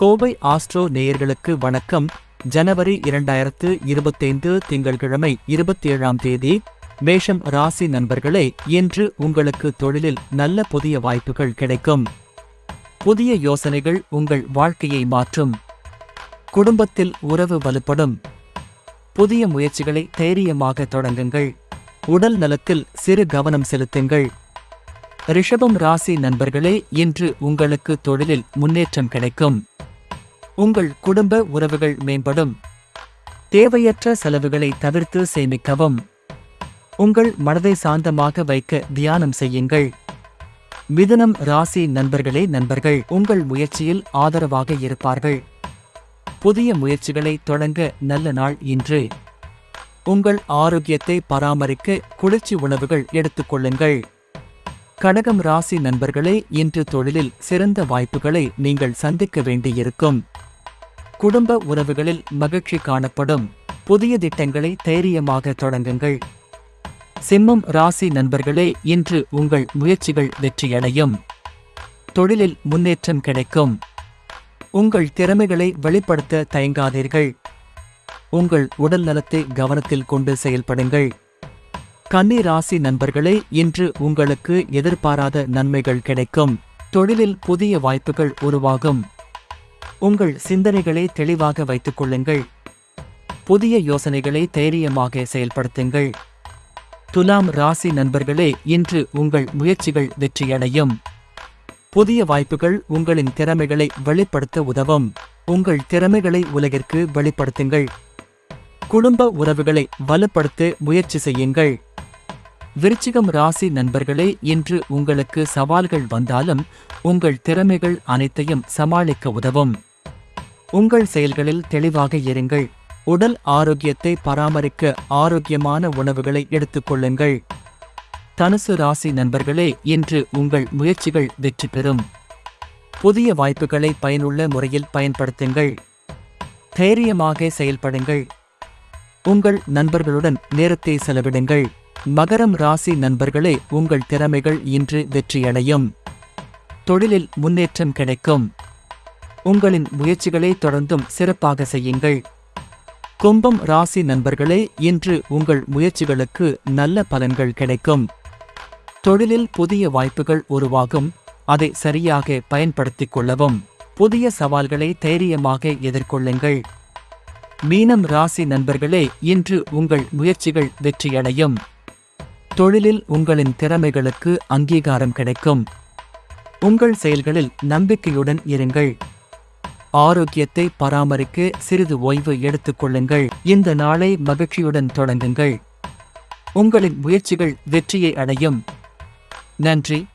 Kovai astro நேயர்களுக்கு வணக்கம். ஜனவரி இரண்டாயிரத்து இருபத்தைந்து திங்கட்கிழமை இருபத்தி ஏழாம் தேதி மேஷம் ராசி நண்பர்களே இன்று உங்களுக்கு தொழிலில் நல்ல புதிய வாய்ப்புகள் கிடைக்கும். புதிய யோசனைகள் உங்கள் வாழ்க்கையை மாற்றும். குடும்பத்தில் உறவு வலுப்படும். புதிய முயற்சிகளை தைரியமாக தொடங்குங்கள். உடல் நலத்தில் சிறு கவனம் செலுத்துங்கள். ரிஷபம் ராசி நண்பர்களே இன்று உங்களுக்கு தொழிலில் முன்னேற்றம் கிடைக்கும். உங்கள் குடும்ப உறவுகள் மேம்படும். தேவையற்ற செலவுகளை தவிர்த்து சேமிக்கவும். உங்கள் மனதை சாந்தமாக வைக்க தியானம் செய்யுங்கள். மிதுனம் ராசி நண்பர்களே நண்பர்கள் உங்கள் முயற்சியில் ஆதரவாக இருப்பார்கள். புதிய முயற்சிகளை தொடங்க நல்ல நாள் இன்று. உங்கள் ஆரோக்கியத்தை பராமரிக்க குளிர்ச்சி உணவுகள் எடுத்துக்கொள்ளுங்கள் கடகம் ராசி நண்பர்களே இன்று தொழிலில் சிறந்த வாய்ப்புகளை நீங்கள் சந்திக்க வேண்டியிருக்கும். குடும்ப உறவுகளில் மகிழ்ச்சி காணப்படும். புதிய திட்டங்களை தைரியமாக தொடங்குங்கள். சிம்மம் ராசி நண்பர்களே இன்று உங்கள் முயற்சிகள் வெற்றியடையும். தொழிலில் முன்னேற்றம் கிடைக்கும். உங்கள் திறமைகளை வெளிப்படுத்த தயங்காதீர்கள். உங்கள் உடல் நலத்தை கவனத்தில் கொண்டு செயல்படுங்கள். கன்னி ராசி நண்பர்களே இன்று உங்களுக்கு எதிர்பாராத நன்மைகள் கிடைக்கும். தொழிலில் புதிய வாய்ப்புகள் உருவாகும். உங்கள் சிந்தனைகளை தெளிவாக வைத்துக் கொள்ளுங்கள். புதிய யோசனைகளை தைரியமாக செயல்படுத்துங்கள். துலாம் ராசி நண்பர்களே இன்று உங்கள் முயற்சிகள் வெற்றியடையும். புதிய வாய்ப்புகள் உங்களின் திறமைகளை வெளிப்படுத்த உதவும். உங்கள் திறமைகளை உலகிற்கு வெளிப்படுத்துங்கள். குடும்ப உறவுகளை வலுப்படுத்த முயற்சி செய்யுங்கள். விருச்சிகம் ராசி நண்பர்களே இன்று உங்களுக்கு சவால்கள் வந்தாலும் உங்கள் திறமைகள் அனைத்தையும் சமாளிக்க உதவும். உங்கள் செயல்களில் தெளிவாக இருங்கள். உடல் ஆரோக்கியத்தை பராமரிக்க ஆரோக்கியமான உணவுகளை எடுத்துக்கொள்ளுங்கள் தனுசு ராசி நண்பர்களே இன்று உங்கள் முயற்சிகள் வெற்றி பெறும். புதிய வாய்ப்புகளை பயனுள்ள முறையில் பயன்படுத்துங்கள். தைரியமாக செயல்படுங்கள். உங்கள் நண்பர்களுடன் நேரத்தை செலவிடுங்கள். மகரம் ராசி நண்பர்களே உங்கள் திறமைகள் இன்று வெற்றியடையும். தொழிலில் முன்னேற்றம் கிடைக்கும். உங்களின் முயற்சிகளை தொடர்ந்தும் சிறப்பாக செய்யுங்கள். கும்பம் ராசி நண்பர்களே இன்று உங்கள் முயற்சிகளுக்கு நல்ல பலன்கள் கிடைக்கும். தொழிலில் புதிய வாய்ப்புகள் உருவாகும். அதை சரியாக பயன்படுத்திக் கொள்ளவும். புதிய சவால்களை தைரியமாக எதிர்கொள்ளுங்கள். மீனம் ராசி நண்பர்களே இன்று உங்கள் முயற்சிகள் வெற்றியடையும். தொழிலில் உங்களின் திறமைகளுக்கு அங்கீகாரம் கிடைக்கும். உங்கள் செயல்களில் நம்பிக்கையுடன் இருங்கள். ஆரோக்கியத்தை பராமரிக்க சிறிது ஓய்வு எடுத்துக் கொள்ளுங்கள். இந்த நாளை மகிழ்ச்சியுடன் தொடங்குங்கள். உங்களின் முயற்சிகள் வெற்றியை அடையும். நன்றி.